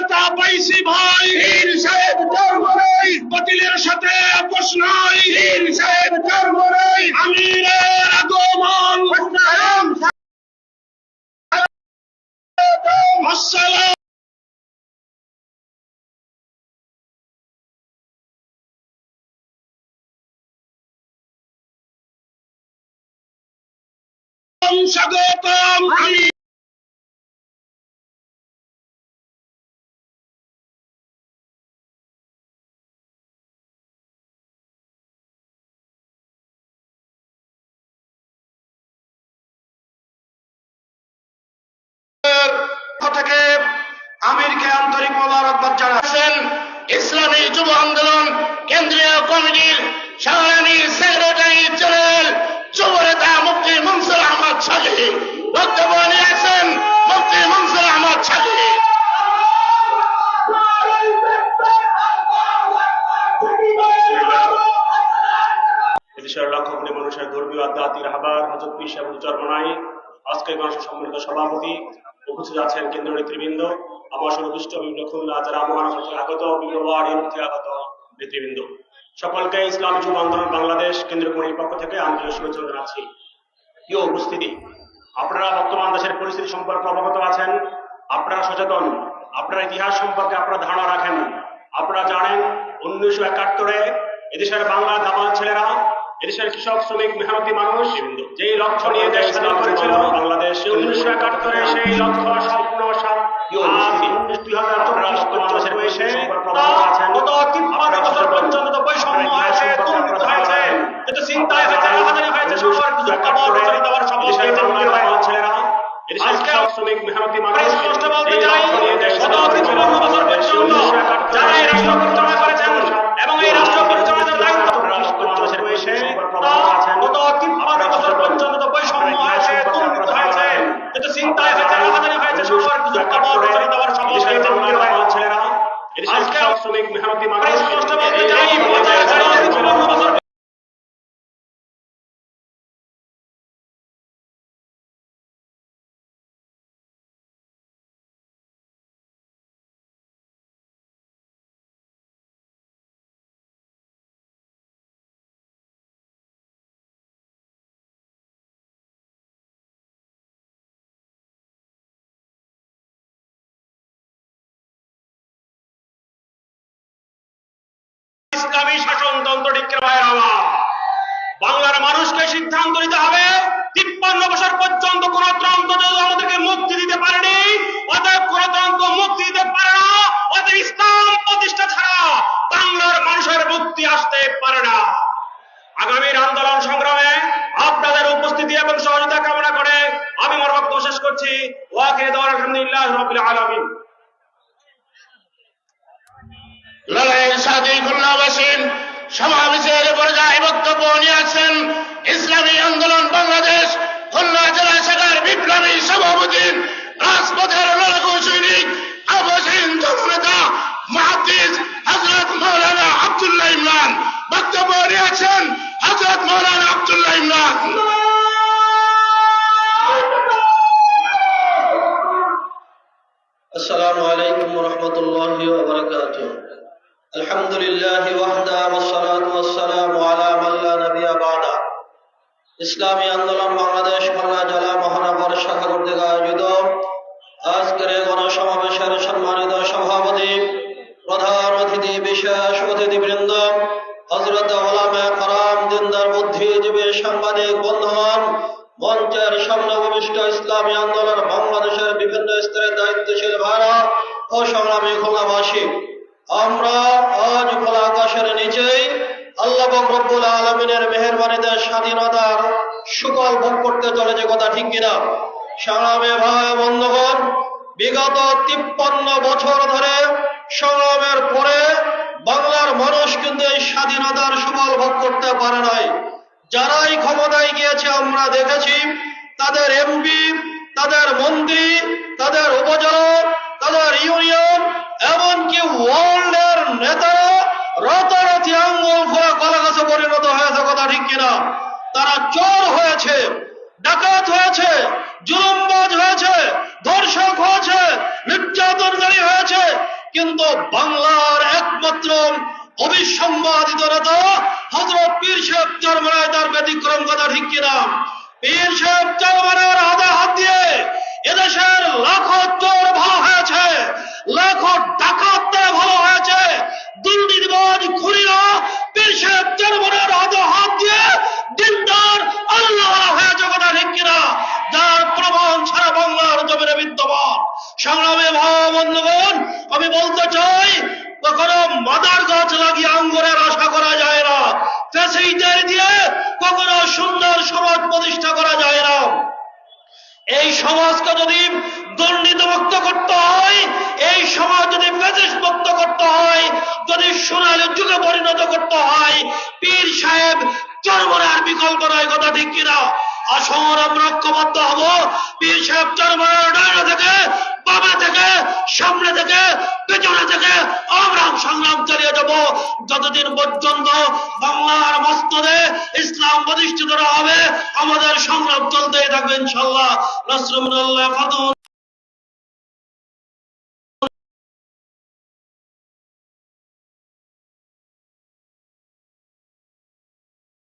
নেতা পাইছি ভাই। পীর সাহেব ধর্ম নাই। বাতিলের সাথে আপোষ নাই। পীর সাহেব ধর্ম নাই। আমিরের আগমন। সালাম সালাম আসসালাম। স্বাগতম আমি থেকে আমিরকে আন্তরিক মোবারকবাদ জানাচ্ছেন। ইসলামী যুব আন্দোলন কেন্দ্রীয় কমিটির সংগ্রামী সেক্রেটারি জেনারেল যুব নেতা মুফতি মনসুর আহমদ সাজি। বক্তব্য নিয়ে আছেন মুফতি মনসুর আহমদ কোটি মানুষের ধর্মীয় আধ্যাত্মিক হজরত সাহেব চরমনাই আজকের সভাপতি উপস্থিত আছেন কেন্দ্রীয় নেতৃবৃন্দ, আমার সর্বদৃষ্ট বিভিন্ন খুলনা যারা মহানগর থেকে আগত, বিভিন্ন ওয়ার্ড ইউনিট থেকে আগত নেতৃবৃন্দ। সকলকে ইসলাম যুব আন্দোলন বাংলাদেশ কেন্দ্রীয় কমিটির পক্ষ থেকে আন্তরিক শুভেচ্ছা জানাচ্ছি। প্রিয় উপস্থিতি, আপনারা বর্তমান দেশের পরিস্থিতি সম্পর্কে অবগত আছেন, আপনারা সচেতন, আপনারা ইতিহাস সম্পর্কে আপনারা ধারণা রাখেন। আপনারা জানেন, উনিশশো একাত্তরে এদেশের বাংলা দামাল ছেলেরা এদেশের কৃষক শ্রমিক মেহনতি মানুষ যেই লক্ষ্য নিয়ে দেশ স্বাধীন করেছিল বাংলাদেশ উনিশশো একাত্তরে সেই লক্ষ্য স্বপ্ন সা- দুই হাজার চব্বিশ বাংলাদেশের বয়সে গত তিপ্পান্ন বছর পর্যন্ত বৈষম্য হয়েছে দুর্নীতি হয়েছে যত চিন্তায় হয়েছে রাজধানী হয়েছে সবার কিছু খাবার প্রচারিত হওয়ার সব ছেলেরা এদেশের শ্রমিক মেহনতি মানুষ স্পষ্ট বলতে চাই গত তিপ্পান্ন বছর পর্যন্ত যারা এই রাষ্ট্র পরিচালনা করেছেন এবং এই রাষ্ট্র বাংলাদেশের বয়সে গত তিপ্পান্ন বছর পর্যন্ত বৈষম্য হয়েছে দুর্নীতি হয়েছে। এত চিন্তায় হয়েছে রাজধানী হয়েছে সবার কিছু সব ছেলেরা আজকে শ্রমিক মেহনতি মানুষ স্পষ্ট বলতে চাই ইসলামী শাসনতন্ত্র টিকের আমার বাংলার মানুষকে সিদ্ধান্ত নিতে হবে, তিপ্পান্ন বছর পর্যন্ত কোন তন্ত্র যদি আমাদেরকে মুক্তি দিতে পারেনি, অতএব কোন তন্ত্র মুক্তি দিতে পারে না, অতএব ইসলাম প্রতিষ্ঠা ছাড়া বাংলার মানুষের মুক্তি আসতে পারে না। আগামীর আন্দোলন সংগ্রামে আপনাদের উপস্থিতি এবং সহযোগিতা কামনা করে আমি আমার বক্তব্য শেষ করছি। ওয়াকে দেওয়ার আলহামদুলিল্লাহ রবিল আলমিন। লড়াইয়ের সাথে খুলনাবাসীন সমাবেশের পর্যায়ে বক্তব্য নিয়ে আছেন ইসলামী আন্দোলন বাংলাদেশ খুলনা জেলা শাখার বিপ্লবী সভাপতি রাজপথের লড়াকু সৈনিক আবাসীন জননেতা মাহাদিস হজরত মৌলানা আব্দুল্লাহ ইমরান বক্তব্য নিয়ে আছেন হজরত মৌলানা আব্দুল্লাহ ইমরান السلام عليكم ورحمة الله وبركاته الحمد لله وحده والصلاة والسلام على من لا نبي بعده ইসলামী আন্দোলন বাংলাদেশ খুলনা জেলা মহানগর শাখা কর্তৃক আয়োজিত আজকের এই গণসমাবেশের সম্মানিত সভাপতি প্রধান অতিথি বিশেষ অতিথিবৃন্দ হজরত ওলামে করাম দিনদার বুদ্ধিজীবী সাংবাদিক বন্ধুগণ মঞ্চের সামনে উপবিষ্ট ইসলামী আন্দোলন বাংলাদেশের বিভিন্ন স্তরের দায়িত্বশীল ভাড়া ও সংগ্রামী খুলনাবাসী আমরা আজ খোলা আকাশের নিচেই আল্লাহ রব্বুল আলমিনের মেহরবানিতে স্বাধীনতার সুকল ভোগ করতে চলেছে কথা ঠিক কিনা? সংগ্রামে ভাই বন্ধুগণ, বিগত তিপ্পান্ন বছর ধরে সংগ্রামের পরে বাংলার মানুষ কিন্তু এই স্বাধীনতার সুফল ভোগ করতে পারে নাই। যারাই ক্ষমতায় গিয়েছে, আমরা দেখেছি তাদের এমপি, তাদের মন্ত্রী, তাদের উপজেলা, তাদের ইউনিয়ন এমনকি ওয়ার্ল্ডের নেতারা রাতারাতি আঙ্গুল ফোলা কলা গাছে পরিণত হয়েছে, কথা ঠিক কিনা? তারা চোর হয়েছে, ডাকাত হয়েছে, জুলুমবাজ হয়েছে, ধর্ষক হয়েছে নির্যাতনকারী হয়েছে। কিন্তু বাংলার একমাত্র অবিসম্বাদিত নেতা হজরত পীর সাহেব চরমরায় তার ব্যতিক্রম, কথা ঠিক কিনা? পীর সাহেব চরমরার হাতে হাত দিয়ে এদেশের লাখো চোর ভালো হয়েছে, লাখো ডাকাত তারা ভালো হয়েছে। দুর্নীতিবাজ খুনিরা পীর সাহেব চরমরার হাতে হাত দিয়ে দিনদার আল্লাহ কথা ঠিক কিনা? যার প্রমাণ সারা বাংলার জমিনে বিদ্যমান। সংগ্রামে ভাবন্ধগণ আমি বলতে চাই, কখনো মাদার গাছ লাগিয়ে আঙ্গুরের আশা করা যায় না। ফ্যাসিলিটি দিয়ে কখনো সুন্দর সমাজ প্রতিষ্ঠা করা যায় না। এই সমাজকে যদি দুর্নীতিমুক্ত করতে হয়, এই সমাজ যদি ফ্যাসিস্ট মুক্ত করতে হয়, যদি সোনালি যুগে পরিণত করতে হয়, পীর সাহেব চরমরার বিকল্প নয়, কথা ঠিক কিনা? আসর আমরা ঐক্যবদ্ধ হব। পীর সাহেব চরমরার ডানা থেকে বাবা থেকে, সামনে থেকে পেছনে থেকে আমরা সংগ্রাম চালিয়ে যাব। যতদিন পর্যন্ত বাংলার মস্তদে ইসলাম প্রতিষ্ঠিত হবে, আমাদের সংগ্রাম চলতেই থাকবে ইনশাল্লাহ নসরুল্লাহ ফাতুন